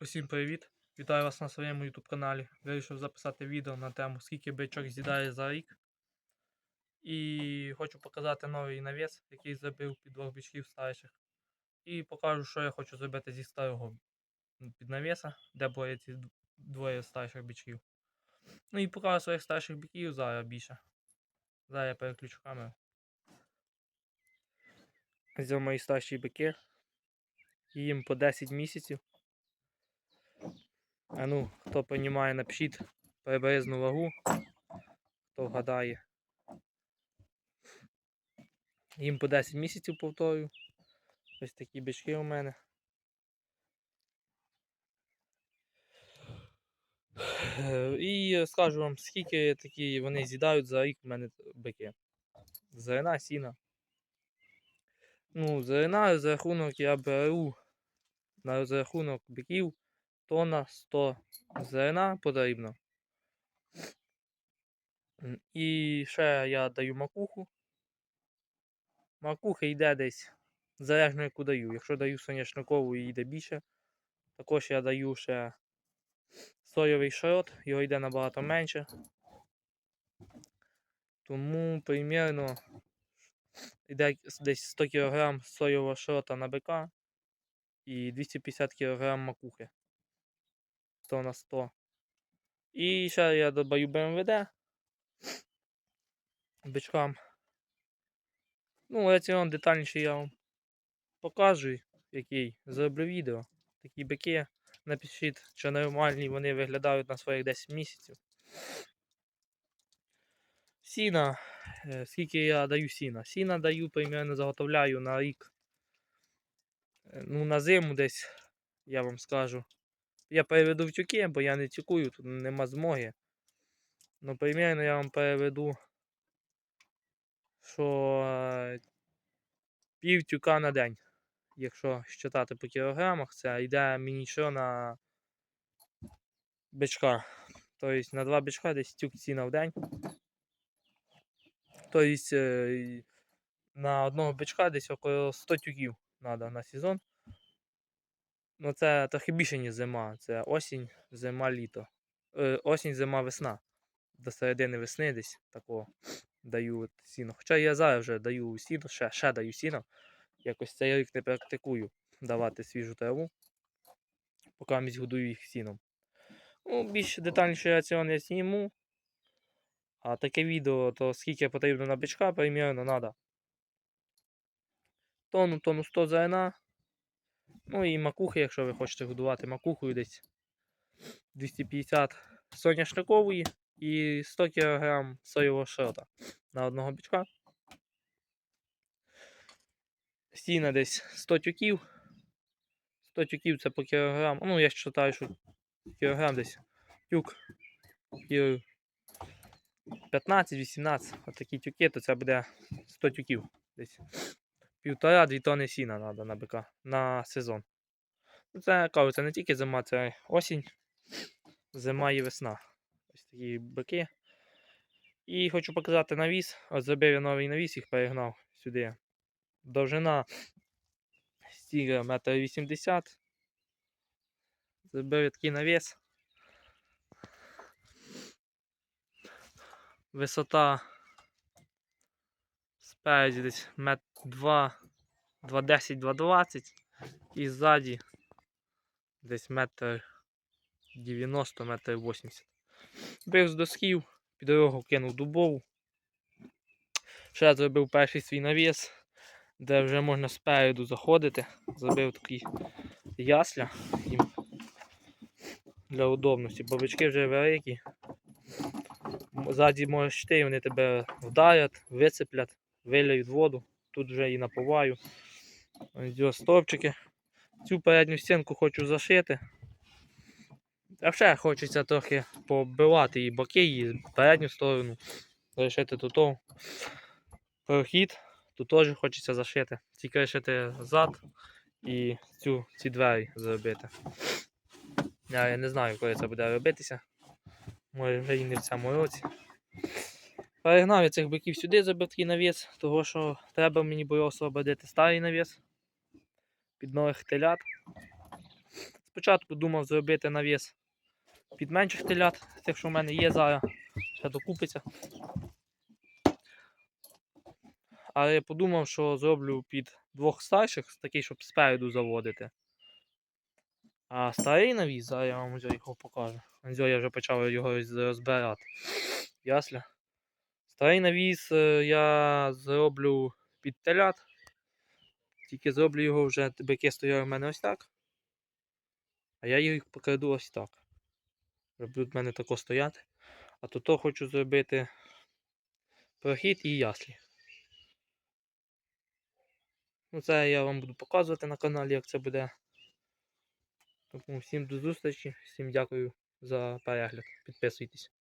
Усім привіт! Вітаю вас на своєму YouTube каналі. Вирішив записати відео на тему скільки бичок з'їдає за рік. І хочу показати новий навіс, який зробив під двох бичків старших. І покажу, що я хочу зробити зі старого піднавіса, де були двоє старших бичків. Ну і покажу своїх старших биків зараз більше. Зараз я переключу камеру. Ось мої старші бики. Їм по 10 місяців. А ну, хто понімає, напишіть приблизну вагу, хто вгадає. Їм по 10 місяців повторю. Ось такі бички у мене. Е, І скажу вам, скільки такі вони з'їдають за рік у мене бики. Зерна, сіна. Ну, зерна за рахунок я беру на розрахунок биків тонна 100 зерна потрібно. І ще я даю макуху. Макуха йде десь залежно яку даю. Якщо даю соняшникову і йде більше. Також я даю ще соєвий шрот, його йде набагато менше. Тому примірно йде десь 100 кг соєвого шрота на бика і 250 кг макухи. 100 на 100. І ще я додаю БМВД бичкам. Ну, раціон детальніше я вам покажу, який зроблю відео. Такі бики. Напишіть, чи нормальні вони виглядають на своїх 10 місяців. Сіна. е, Скільки я даю сіна? Сіна даю, примерно заготовляю на рік. Е, Ну, на зиму десь, я вам скажу. Я переведу в тюки, бо я не тюкую, тут нема змоги. Ну, примерно я вам переведу, що е, пів тюка на день. Якщо считати по кілограмах, це йде мені що на бичка. Тобто на два бичка десь тюк ціна в день. Тобто е, на одного бичка десь около 100 тюків треба на сезон. Ну це трохи більше, ніж зима. Це осінь, зима, літо. Е, осінь, зима, весна. До середини весни десь такого даю сіно. Хоча я зараз вже даю сіно, ще, ще даю сіно. Якось цей рік не практикую давати свіжу траву, поки місь годую їх сіном. Ну, більш детальніше раціон я зніму. А таке відео, то скільки потрібно на бичка, примірно треба. Тонну, тонну 100 зерна. Ну і макухи, якщо ви хочете годувати макухою десь 250 соняшникової і 100 кг соєвого шрота на одного бичка. Сіна десь 100 тюків. 100 тюків це по кілограм. Ну, я вважаю, що кілограм десь тюк. кіл 15-18. Отакі тюки, то це буде 100 тюків. Десь півтора-дві тони сіна треба на бика на сезон. Ну, Це кажу, це не тільки зима, це осінь, зима і весна. Ось такі бики. І хочу показати навіс. Ось зробив я новий навіс, їх перегнав сюди. Довжина стіга 1,80 м. Зробив я такий навіс. Висота спереді десь метр 2, 2,10, 2,20 і ззаді десь метр 90, метр 80. Бив з досків, під дорогу кинув дубову. Ще зробив перший свій навіс, де вже можна спереду заходити. Зробив такі ясля їм для удобності. Бабочки вже великі. Ззаді можеш йти, вони тебе вдарять, висиплять, виліють воду. Тут вже і наповаю. Ось стовпчики. Цю передню стінку хочу зашити. А ще хочеться трохи побивати і боки, і передню сторону. Зашити тут. Прохід. Тут теж хочеться зашити. Тільки лишити зад і цю, ці двері зробити. Я, я не знаю, коли це буде робитися. Може вже і не в цьому році. Перегнав я цих биків сюди, зробив такий навіс, того що треба мені було освободити старий навіс під нових телят. спочатку думав зробити навіс під менших телят, тих, що в мене є зараз, ще докупиться. Але я подумав, що зроблю під двох старших, такий, щоб спереду заводити. А старий навіс, зараз я вам його покажу. Я вже почав його роз- розбирати. Ясно? Старий навіс е, я зроблю під телят. Тільки зроблю його вже, бики стояли в мене ось так. А я їх покладу ось так. Будуть в мене тако стояти. А то то хочу зробити прохід і яслі. Ну, це я вам буду показувати на каналі, як це буде. Тому всім до зустрічі, всім дякую за перегляд. Підписуйтесь.